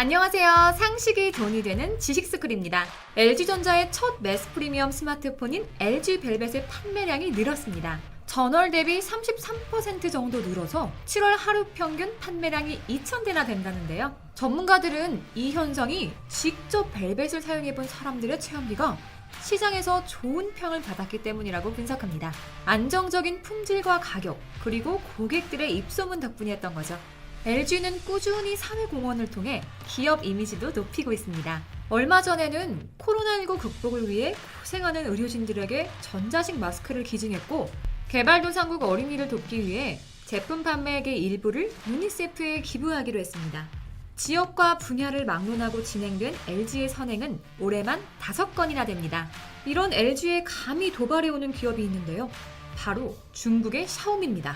안녕하세요. 상식이 돈이 되는 지식스쿨입니다. LG전자의 첫 매스 프리미엄 스마트폰인 LG 벨벳의 판매량이 늘었습니다. 전월 대비 33% 정도 늘어서 7월 하루 평균 판매량이 2,000대나 된다는데요. 전문가들은 이 현상이 직접 벨벳을 사용해본 사람들의 체험비가 시장에서 좋은 평을 받았기 때문이라고 분석합니다. 안정적인 품질과 가격, 그리고 고객들의 입소문 덕분이었던 거죠. LG는 꾸준히 사회공헌을 통해 기업 이미지도 높이고 있습니다. 얼마 전에는 코로나19 극복을 위해 고생하는 의료진들에게 전자식 마스크를 기증했고, 개발도상국 어린이를 돕기 위해 제품 판매액의 일부를 유니세프에 기부하기로 했습니다. 지역과 분야를 막론하고 진행된 LG의 선행은 올해만 다섯 건이나 됩니다. 이런 LG에 감히 도발해오는 기업이 있는데요. 바로 중국의 샤오미입니다.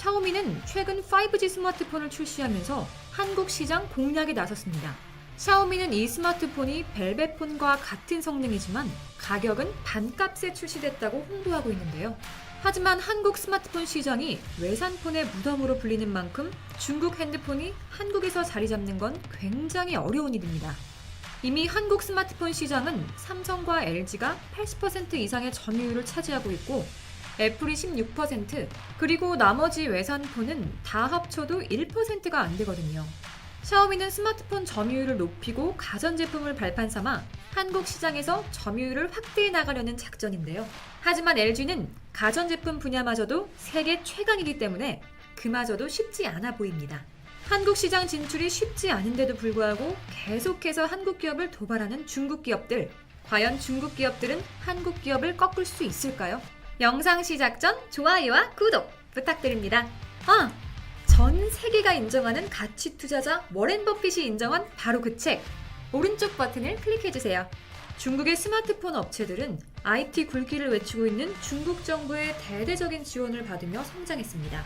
샤오미는 최근 5G 스마트폰을 출시하면서 한국 시장 공략에 나섰습니다. 샤오미는 이 스마트폰이 벨벳폰과 같은 성능이지만 가격은 반값에 출시됐다고 홍보하고 있는데요. 하지만 한국 스마트폰 시장이 외산폰의 무덤으로 불리는 만큼 중국 핸드폰이 한국에서 자리 잡는 건 굉장히 어려운 일입니다. 이미 한국 스마트폰 시장은 삼성과 LG가 80% 이상의 점유율을 차지하고 있고 애플이 16%, 그리고 나머지 외산폰은 다 합쳐도 1%가 안 되거든요. 샤오미는 스마트폰 점유율을 높이고 가전제품을 발판 삼아 한국 시장에서 점유율을 확대해 나가려는 작전인데요. 하지만 LG는 가전제품 분야마저도 세계 최강이기 때문에 그마저도 쉽지 않아 보입니다. 한국 시장 진출이 쉽지 않은데도 불구하고 계속해서 한국 기업을 도발하는 중국 기업들. 과연 중국 기업들은 한국 기업을 꺾을 수 있을까요? 영상 시작 전 좋아요와 구독 부탁드립니다. 아! 전 세계가 인정하는 가치 투자자 워렌 버핏이 인정한 바로 그 책. 오른쪽 버튼을 클릭해주세요. 중국의 스마트폰 업체들은 IT 굴기를 외치고 있는 중국 정부의 대대적인 지원을 받으며 성장했습니다.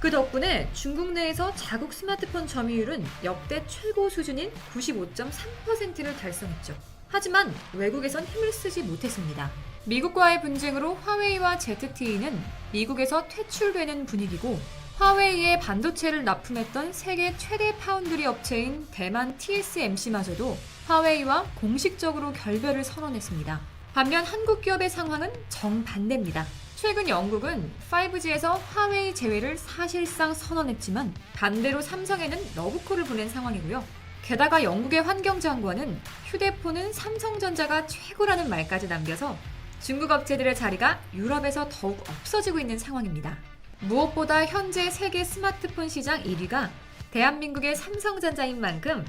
그 덕분에 중국 내에서 자국 스마트폰 점유율은 역대 최고 수준인 95.3%를 달성했죠. 하지만 외국에선 힘을 쓰지 못했습니다. 미국과의 분쟁으로 화웨이와 ZTE는 미국에서 퇴출되는 분위기고 화웨이의 반도체를 납품했던 세계 최대 파운드리 업체인 대만 TSMC마저도 화웨이와 공식적으로 결별을 선언했습니다. 반면 한국 기업의 상황은 정반대입니다. 최근 영국은 5G에서 화웨이 제외를 사실상 선언했지만 반대로 삼성에는 러브콜을 보낸 상황이고요. 게다가 영국의 환경장관은 휴대폰은 삼성전자가 최고라는 말까지 남겨서 중국 업체들의 자리가 유럽에서 더욱 없어지고 있는 상황입니다. 무엇보다 현재 세계 스마트폰 시장 1위가 대한민국의 삼성전자인 만큼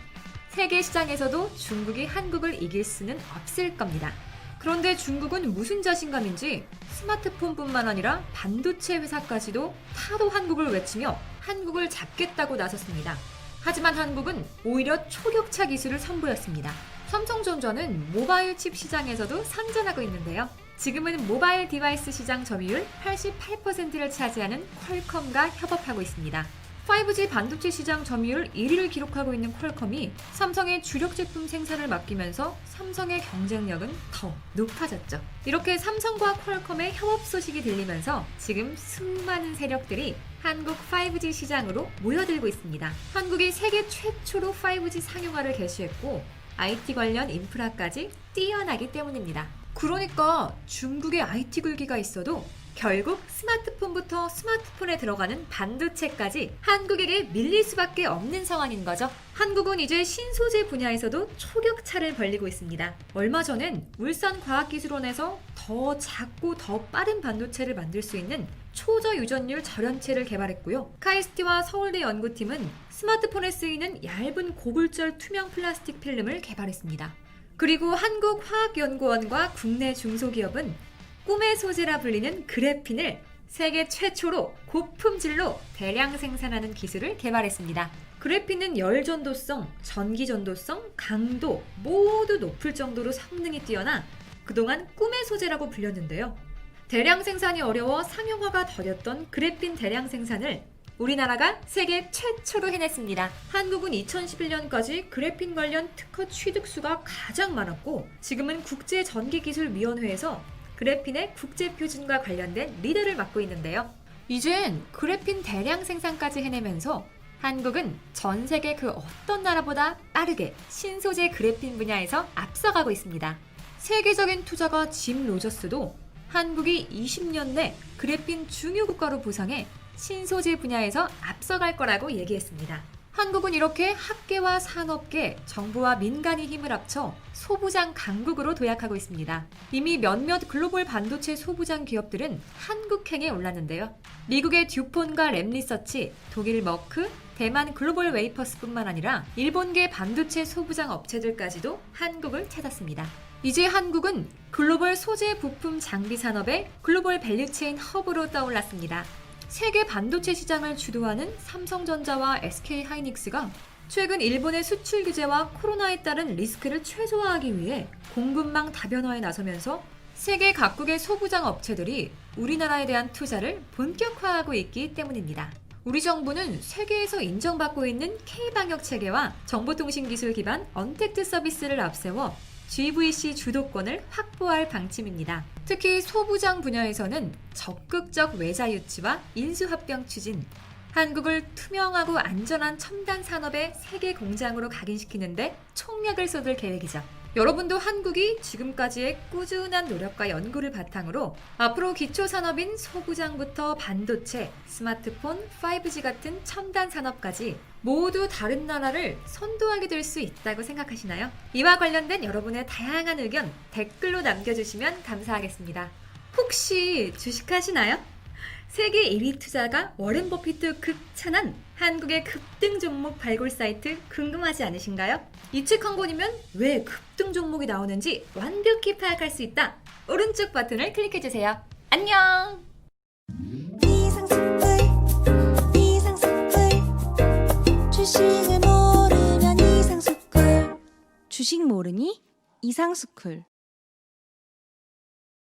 세계 시장에서도 중국이 한국을 이길 수는 없을 겁니다. 그런데 중국은 무슨 자신감인지 스마트폰뿐만 아니라 반도체 회사까지도 타도 한국을 외치며 한국을 잡겠다고 나섰습니다. 하지만 한국은 오히려 초격차 기술을 선보였습니다. 삼성전자는 모바일 칩 시장에서도 상전하고 있는데요. 지금은 모바일 디바이스 시장 점유율 88%를 차지하는 퀄컴과 협업하고 있습니다. 5G 반도체 시장 점유율 1위를 기록하고 있는 퀄컴이 삼성의 주력 제품 생산을 맡기면서 삼성의 경쟁력은 더 높아졌죠. 이렇게 삼성과 퀄컴의 협업 소식이 들리면서 지금 수많은 세력들이 한국 5G 시장으로 모여들고 있습니다. 한국이 세계 최초로 5G 상용화를 개시했고 IT 관련 인프라까지 뛰어나기 때문입니다. 그러니까 중국의 IT 굴기가 있어도 결국 스마트폰부터 스마트폰에 들어가는 반도체까지 한국에게 밀릴 수밖에 없는 상황인 거죠. 한국은 이제 신소재 분야에서도 초격차를 벌리고 있습니다. 얼마 전엔 울산과학기술원에서 더 작고 더 빠른 반도체를 만들 수 있는 초저 유전율 절연체를 개발했고요. 카이스트와 서울대 연구팀은 스마트폰에 쓰이는 얇은 고글절 투명 플라스틱 필름을 개발했습니다. 그리고 한국화학연구원과 국내 중소기업은 꿈의 소재라 불리는 그래핀을 세계 최초로 고품질로 대량 생산하는 기술을 개발했습니다. 그래핀은 열 전도성, 전기 전도성, 강도 모두 높을 정도로 성능이 뛰어나 그동안 꿈의 소재라고 불렸는데요. 대량 생산이 어려워 상용화가 더뎠던 그래핀 대량 생산을 우리나라가 세계 최초로 해냈습니다. 한국은 2011년까지 그래핀 관련 특허 취득 수가 가장 많았고 지금은 국제전기기술위원회에서 그래핀의 국제 표준과 관련된 리더를 맡고 있는데요. 이젠 그래핀 대량 생산까지 해내면서 한국은 전 세계 그 어떤 나라보다 빠르게 신소재 그래핀 분야에서 앞서가고 있습니다. 세계적인 투자가 짐 로저스도 한국이 20년 내 그래핀 중요 국가로 부상해 신소재 분야에서 앞서갈 거라고 얘기했습니다. 한국은 이렇게 학계와 산업계, 정부와 민간이 힘을 합쳐 소부장 강국으로 도약하고 있습니다. 이미 몇몇 글로벌 반도체 소부장 기업들은 한국행에 올랐는데요. 미국의 듀폰과 램리서치, 독일 머크, 대만 글로벌 웨이퍼스뿐만 아니라 일본계 반도체 소부장 업체들까지도 한국을 찾았습니다. 이제 한국은 글로벌 소재 부품 장비 산업의 글로벌 밸류체인 허브로 떠올랐습니다. 세계 반도체 시장을 주도하는 삼성전자와 SK 하이닉스가 최근 일본의 수출 규제와 코로나에 따른 리스크를 최소화하기 위해 공급망 다변화에 나서면서 세계 각국의 소부장 업체들이 우리나라에 대한 투자를 본격화하고 있기 때문입니다. 우리 정부는 세계에서 인정받고 있는 K-방역 체계와 정보통신 기술 기반 언택트 서비스를 앞세워 GVC 주도권을 확보할 방침입니다. 특히 소부장 분야에서는 적극적 외자 유치와 인수합병 추진, 한국을 투명하고 안전한 첨단 산업의 세계 공장으로 각인시키는데 총력을 쏟을 계획이죠. 여러분도 한국이 지금까지의 꾸준한 노력과 연구를 바탕으로 앞으로 기초 산업인 소부장부터 반도체, 스마트폰, 5G 같은 첨단 산업까지 모두 다른 나라를 선도하게 될 수 있다고 생각하시나요? 이와 관련된 여러분의 다양한 의견 댓글로 남겨주시면 감사하겠습니다. 혹시 주식하시나요? 세계 1위 투자가 워렌 버피트 극찬한 한국의 급등 종목 발굴 사이트 궁금하지 않으신가요? 이 책 한 권이면 왜 급등 종목이 나오는지 완벽히 파악할 수 있다. 오른쪽 버튼을 클릭해주세요. 안녕! 주식 모르니 이상스쿨